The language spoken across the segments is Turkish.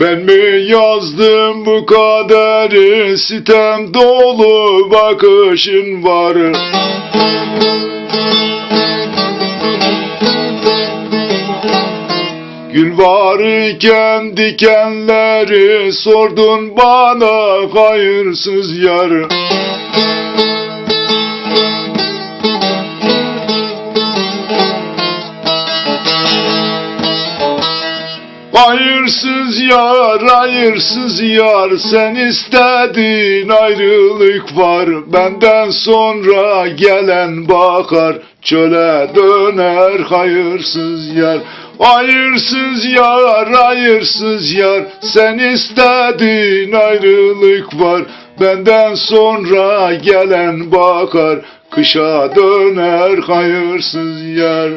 Yazdım bu kaderi? Sitem dolu bakışın var Gül var iken dikenleri sordun bana hayırsız yar Hayırsız yar, hayırsız yar Sen istedin ayrılık var. Benden sonra gelen bakar Çöle döner hayırsız yar Hayırsız yar, hayırsız yar Sen istedin ayrılık var. Benden sonra gelen bakar Kışa döner hayırsız yar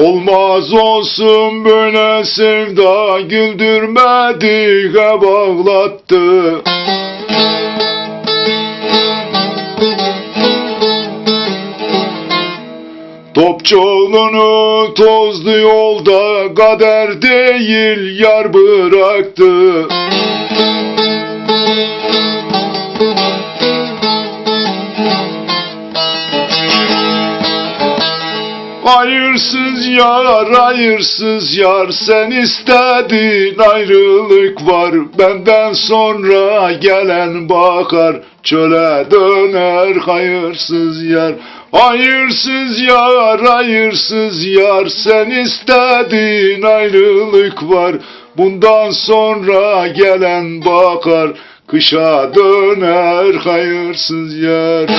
Olmaz olsun böyle sevda güldürmedi hep ağlattı. Topçuoğlunu tozlu yolda kader değil yar bıraktı. Hayırsız yar, hayırsız yar Sen istedin ayrılık var. Benden sonra gelen bakar Çöle döner hayırsız yar. Hayırsız yar, hayırsız yar Sen istedin ayrılık var. Bundan sonra gelen bakar Kışa döner hayırsız yar